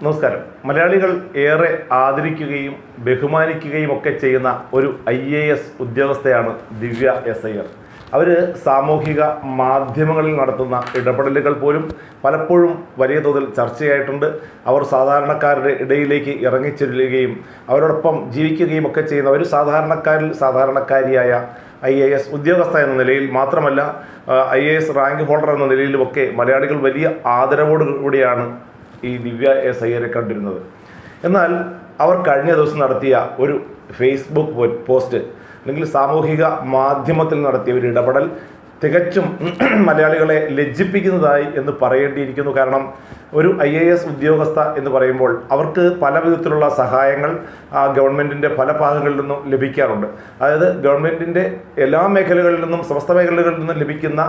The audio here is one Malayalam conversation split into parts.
നമസ്കാരം. മലയാളികൾ ഏറെ ആദരിക്കുകയും ബഹുമാനിക്കുകയും ഒക്കെ ചെയ്യുന്ന ഒരു ഐ എ എസ് ഉദ്യോഗസ്ഥയാണ് ദിവ്യ എസ് അയ്യർ അവർ സാമൂഹിക മാധ്യമങ്ങളിൽ നടത്തുന്ന ഇടപെടലുകൾ പോലും പലപ്പോഴും വലിയ തോതിൽ ചർച്ചയായിട്ടുണ്ട്. അവർ സാധാരണക്കാരുടെ ഇടയിലേക്ക് ഇറങ്ങിച്ചെല്ലുകയും അവരോടൊപ്പം ജീവിക്കുകയും ഒക്കെ ചെയ്യുന്ന ഒരു സാധാരണക്കാരിൽ സാധാരണക്കാരിയായ ഐ എ എസ് ഉദ്യോഗസ്ഥ എന്ന നിലയിൽ മാത്രമല്ല I A S rank holder എന്ന നിലയിലുമൊക്കെ മലയാളികൾ വലിയ ആദരവോടുകൂടിയാണ് ഈ ദിവ്യ എസ് അയ്യരെ കണ്ടിരുന്നത്. എന്നാൽ അവർ കഴിഞ്ഞ ദിവസം നടത്തിയ ഒരു ഫേസ്ബുക്ക് പോസ്റ്റ് അല്ലെങ്കിൽ സാമൂഹിക മാധ്യമത്തിൽ നടത്തിയ ഒരു ഇടപെടൽ തികച്ചും മലയാളികളെ ലജ്ജിപ്പിക്കുന്നതായി എന്ന് പറയേണ്ടിയിരിക്കുന്നു. കാരണം ഒരു ഐ എ എസ് ഉദ്യോഗസ്ഥ എന്ന് പറയുമ്പോൾ അവർക്ക് പല വിധത്തിലുള്ള സഹായങ്ങൾ ആ ഗവൺമെന്റിന്റെ പല ഭാഗങ്ങളിൽ നിന്നും ലഭിക്കാറുണ്ട്. അതായത് ഗവൺമെന്റിന്റെ എല്ലാ മേഖലകളിൽ നിന്നും സമസ്ത മേഖലകളിൽ നിന്നും ലഭിക്കുന്ന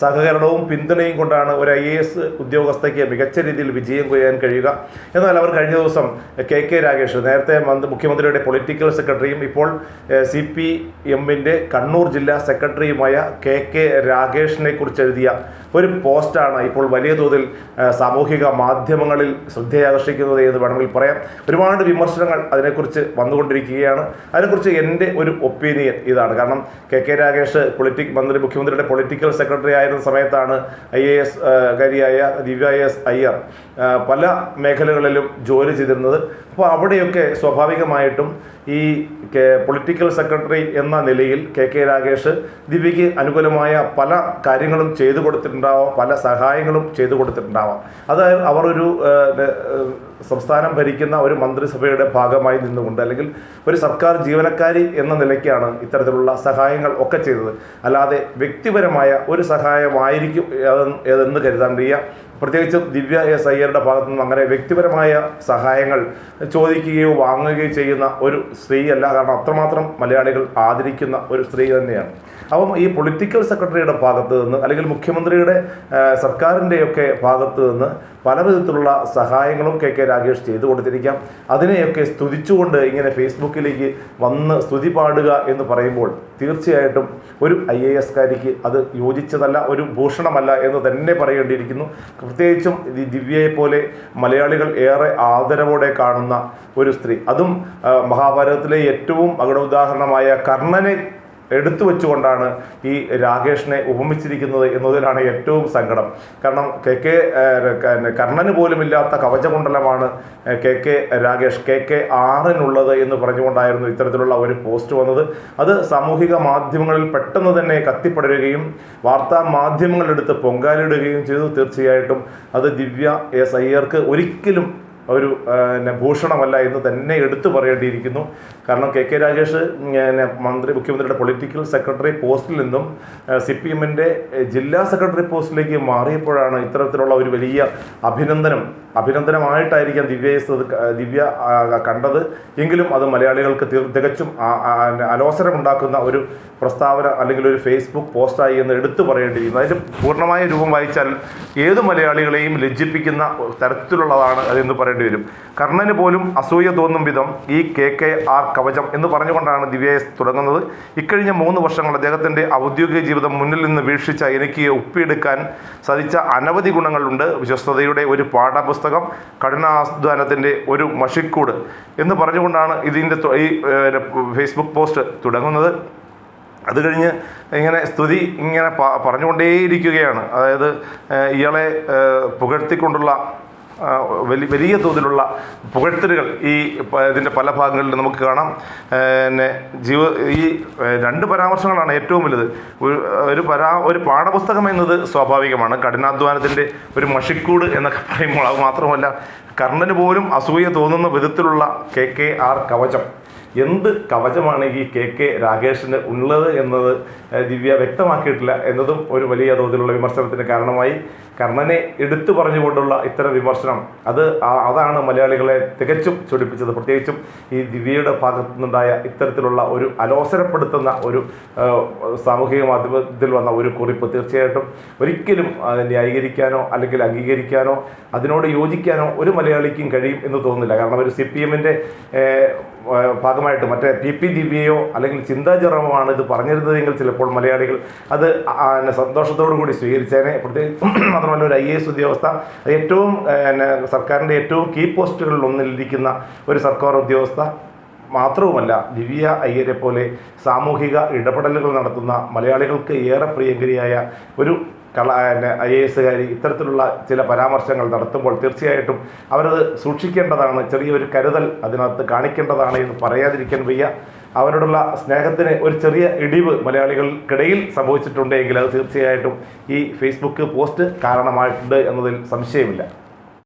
സഹകരണവും പിന്തുണയും കൊണ്ടാണ് ഒരു ഐ എ എസ് ഉദ്യോഗസ്ഥയ്ക്ക് മികച്ച രീതിയിൽ വിജയം കൊയ്യാൻ കഴിയുക. എന്നാൽ അവർ കഴിഞ്ഞ ദിവസം കെ കെ രാഗേഷ് നേരത്തെ മന്ത്രി മുഖ്യമന്ത്രിയുടെ പൊളിറ്റിക്കൽ സെക്രട്ടറിയും ഇപ്പോൾ സി പി എമ്മിന്റെ കണ്ണൂർ ജില്ലാ സെക്രട്ടറിയുമായ കെ കെ രാഗേഷിനെ കുറിച്ച് എഴുതിയ ഒരു പോസ്റ്റാണ് ഇപ്പോൾ വലിയ തോതിൽ സാമൂഹിക മാധ്യമങ്ങളിൽ ശ്രദ്ധയാകർഷിക്കുന്നത് എന്ന് വേണമെങ്കിൽ പറയാം. ഒരുപാട് വിമർശനങ്ങൾ അതിനെക്കുറിച്ച് വന്നുകൊണ്ടിരിക്കുകയാണ്. അതിനെക്കുറിച്ച് എന്റെ ഒരു ഒപ്പീനിയൻ ഇതാണ്. കാരണം കെ കെ രാകേഷ് പൊളിറ്റിക് മന്ത്രി മുഖ്യമന്ത്രിയുടെ പൊളിറ്റിക്കൽ സെക്രട്ടറി ആയിരുന്ന സമയത്താണ് ഐ എ എസ് കാരിയായ ദിവ്യ എസ് അയ്യർ പല മേഖലകളിലും ജോലി ചെയ്തിരുന്നത്. അപ്പോൾ അവിടെയൊക്കെ സ്വാഭാവികമായിട്ടും ഈ പൊളിറ്റിക്കൽ സെക്രട്ടറി എന്ന നിലയിൽ കെ കെ രാകേഷ് ദിവ്യയ്ക്ക് അനുകൂലമായ പല കാര്യങ്ങളും ചെയ്തു കൊടുത്തിട്ടുണ്ടാവാം പല സഹായങ്ങളും ചെയ്തു കൊടുത്തിട്ടുണ്ടാവാം. അത് അവർ ഒരു സംസ്ഥാനം ഭരിക്കുന്ന ഒരു മന്ത്രിസഭയുടെ ഭാഗമായി നിന്നുകൊണ്ട് അല്ലെങ്കിൽ ഒരു സർക്കാർ ജീവനക്കാരി എന്ന നിലയ്ക്കാണ് ഇത്തരത്തിലുള്ള സഹായങ്ങൾ ഒക്കെ ചെയ്തത്. അല്ലാതെ വ്യക്തിപരമായ ഒരു സഹായമായിരിക്കും എന്ന് കരുതാൻ വയ്യ. പ്രത്യേകിച്ചും ദിവ്യ എസ് അയ്യരുടെ ഭാഗത്തു നിന്നും അങ്ങനെ വ്യക്തിപരമായ സഹായങ്ങൾ ചോദിക്കുകയോ വാങ്ങുകയോ ചെയ്യുന്ന ഒരു സ്ത്രീയല്ല കാരണം അത്രമാത്രം മലയാളികൾ ആദരിക്കുന്ന ഒരു സ്ത്രീ തന്നെയാണ്. അപ്പം ഈ പൊളിറ്റിക്കൽ സെക്രട്ടറിയുടെ ഭാഗത്തു നിന്ന് അല്ലെങ്കിൽ മുഖ്യമന്ത്രിയുടെ സർക്കാരിന്റെയൊക്കെ ഭാഗത്ത് നിന്ന് പല വിധത്തിലുള്ള സഹായങ്ങളും കെ കെ രാഗേഷ് ചെയ്തു കൊടുത്തിരിക്കാം. അതിനെയൊക്കെ സ്തുതിച്ചുകൊണ്ട് ഇങ്ങനെ ഫേസ്ബുക്കിലേക്ക് വന്ന് സ്തുതി പാടുക എന്ന് പറയുമ്പോൾ തീർച്ചയായിട്ടും ഒരു ഐ എ എസ്കാരിക്ക് അത് യോജിച്ചതല്ല ഒരു ഭൂഷണമല്ല എന്ന് തന്നെ പറയേണ്ടിയിരിക്കുന്നു. പ്രത്യേകിച്ചും ദിവ്യയെ പോലെ മലയാളികൾ ഏറെ ആദരവോടെ കാണുന്ന ഒരു സ്ത്രീ. അതും മഹാഭാരതത്തിലെ ഏറ്റവും അകട ഉദാഹരണമായ കർണനെ എടുത്തു വെച്ചുകൊണ്ടാണ് ഈ രാകേഷിനെ ഉപമിച്ചിരിക്കുന്നത് എന്നതിലാണ് ഏറ്റവും സങ്കടം. കാരണം കെ കെ കർണന് പോലും ഇല്ലാത്ത കവചകുണ്ടലമാണ് ഏഹ്, K K Rakesh. K K ആറിനുള്ളത് എന്ന് പറഞ്ഞുകൊണ്ടായിരുന്നു ഇത്തരത്തിലുള്ള ഒരു പോസ്റ്റ് വന്നത്. അത് സാമൂഹിക മാധ്യമങ്ങളിൽ പെട്ടെന്ന് തന്നെ കത്തിപ്പടരുകയും വാർത്താ മാധ്യമങ്ങളെടുത്ത് പൊങ്കാലിടുകയും ചെയ്തു. തീർച്ചയായിട്ടും അത് ദിവ്യ എസ് അയ്യർക്ക് ഒരിക്കലും ഒരു പിന്നെ ഭൂഷണമല്ല എന്ന് തന്നെ എടുത്തു പറയേണ്ടിയിരിക്കുന്നു. കാരണം കെ കെ രാഗേഷ് പിന്നെ മന്ത്രി മുഖ്യമന്ത്രിയുടെ പൊളിറ്റിക്കൽ സെക്രട്ടറി പോസ്റ്റിൽ നിന്നും സി പി എമ്മിന്റെ ജില്ലാ സെക്രട്ടറി പോസ്റ്റിലേക്ക് മാറിയപ്പോഴാണ് ഇത്തരത്തിലുള്ള ഒരു വലിയ അഭിനന്ദനം അഭിനന്ദനമായിട്ടായിരിക്കാം ദിവ്യ എസ് ദിവ്യ കണ്ടത്. എങ്കിലും അത് മലയാളികൾക്ക് തികച്ചും അലോസരമുണ്ടാക്കുന്ന ഒരു പ്രസ്താവന അല്ലെങ്കിൽ ഒരു ഫേസ്ബുക്ക് പോസ്റ്റായി എന്ന് എടുത്തു പറയേണ്ടിയിരിക്കുന്നു. അതിന്റെ പൂർണമായ രൂപം വായിച്ചാൽ ഏത് മലയാളികളെയും ലജ്ജിപ്പിക്കുന്ന തരത്തിലുള്ളതാണ് അതെന്ന് പറയേണ്ടി വരും. കർണന് പോലും അസൂയ തോന്നും വിധം ഈ കെ കെ ആർ കവചം എന്ന് പറഞ്ഞുകൊണ്ടാണ് ദിവ്യ എസ് തുടങ്ങുന്നത്. ഇക്കഴിഞ്ഞ മൂന്ന് വർഷങ്ങൾ അദ്ദേഹത്തിന്റെ ഔദ്യോഗിക ജീവിതം മുന്നിൽ നിന്ന് വീക്ഷിച്ച എനിക്ക് ഒപ്പിയെടുക്കാൻ സാധിച്ച അനവധി ഗുണങ്ങളുണ്ട്. വിശ്വസ്തയുടെ ഒരു പാഠപുസ്തകം കഠിനാധ്വാനത്തിന്റെ ഒരു മഷിക്കൂട് എന്ന് പറഞ്ഞുകൊണ്ടാണ് ഇതിന്റെ ഈ ഫേസ്ബുക്ക് പോസ്റ്റ് തുടങ്ങുന്നത്. അത് കഴിഞ്ഞ് ഇങ്ങനെ സ്തുതി ഇങ്ങനെ പറഞ്ഞുകൊണ്ടേയിരിക്കുകയാണ്. അതായത് ഇയാളെ പുകഴ്ത്തിക്കൊണ്ടുള്ള വലിയ വലിയ തോതിലുള്ള പുകഴ്ത്തലുകൾ ഈ ഇതിന്റെ പല ഭാഗങ്ങളിൽ നമുക്ക് കാണാം. പിന്നെ ജീവ ഈ രണ്ട് പരാമർശങ്ങളാണ് ഏറ്റവും വലുത്. ഒരു- പരാ ഒരു പാഠപുസ്തകം എന്നത് സ്വാഭാവികമാണ്. കഠിനാധ്വാനത്തിന്റെ ഒരു മഷിക്കൂട് എന്നൊക്കെ പറയുമ്പോൾ അത് മാത്രമല്ല കർണന് പോലും അസൂയ തോന്നുന്ന വിധത്തിലുള്ള കെ കെ ആർ കവചം. എന്ത് കവചമാണ് ഈ കെ കെ രാകേഷിന് ഉള്ളത് എന്നത് ദിവ്യ വ്യക്തമാക്കിയിട്ടില്ല എന്നതും ഒരു വലിയ തോതിലുള്ള വിമർശനത്തിന് കാരണമായി. കർണനെ എടുത്തു പറഞ്ഞുകൊണ്ടുള്ള ഇത്തരം വിമർശനം അത് അതാണ് മലയാളികളെ തികച്ചും ചൊടിപ്പിച്ചത്. പ്രത്യേകിച്ചും ഈ ദിവ്യയുടെ ഭാഗത്തു നിന്നുണ്ടായ ഇത്തരത്തിലുള്ള ഒരു അലോസരപ്പെടുത്തുന്ന ഒരു സാമൂഹിക മാധ്യമത്തിൽ വന്ന ഒരു കുറിപ്പ് തീർച്ചയായിട്ടും ഒരിക്കലും ന്യായീകരിക്കാനോ അല്ലെങ്കിൽ അംഗീകരിക്കാനോ അതിനോട് യോജിക്കാനോ ഒരു മലയാളിക്കും കഴിയും എന്ന് തോന്നുന്നില്ല. കാരണം ഒരു സി പി എമ്മിന്റെ ഭാഗമായിട്ട് മറ്റേ പി പി ദിവ്യയോ അല്ലെങ്കിൽ ചിന്താ ജെറോമോ ഇത് പറഞ്ഞിരുന്നതെങ്കിൽ ചിലപ്പോൾ മലയാളികൾ അത് സന്തോഷത്തോടു കൂടി സ്വീകരിച്ചേനെ. പ്രത്യേകിച്ച് മാത്രമല്ല ഒരു ഐ എസ് ഉദ്യോഗസ്ഥ ഏറ്റവും സർക്കാരിന്റെ ഏറ്റവും കീ പോസ്റ്റുകളിൽ ഒന്നിലിരിക്കുന്ന ഒരു സർക്കാർ ഉദ്യോഗസ്ഥ മാത്രവുമല്ല ദിവ്യ അയ്യരെ പോലെ സാമൂഹിക ഇടപെടലുകൾ നടത്തുന്ന മലയാളികൾക്ക് ഏറെ പ്രിയങ്കരിയായ ഒരു കള ഐ എ എസുകാരി ഇത്തരത്തിലുള്ള ചില പരാമർശങ്ങൾ നടത്തുമ്പോൾ തീർച്ചയായിട്ടും അവരത് സൂക്ഷിക്കേണ്ടതാണ് ചെറിയൊരു കരുതൽ അതിനകത്ത് കാണിക്കേണ്ടതാണ് എന്ന് പറയാതിരിക്കാൻ വയ്യ. അവരോടുള്ള സ്നേഹത്തിന് ഒരു ചെറിയ ഇടിവ് മലയാളികൾക്കിടയിൽ സംഭവിച്ചിട്ടുണ്ടെങ്കിൽ അത് തീർച്ചയായിട്ടും ഈ ഫേസ്ബുക്ക് പോസ്റ്റ് കാരണമായിട്ടുണ്ട് എന്നതിൽ സംശയമില്ല.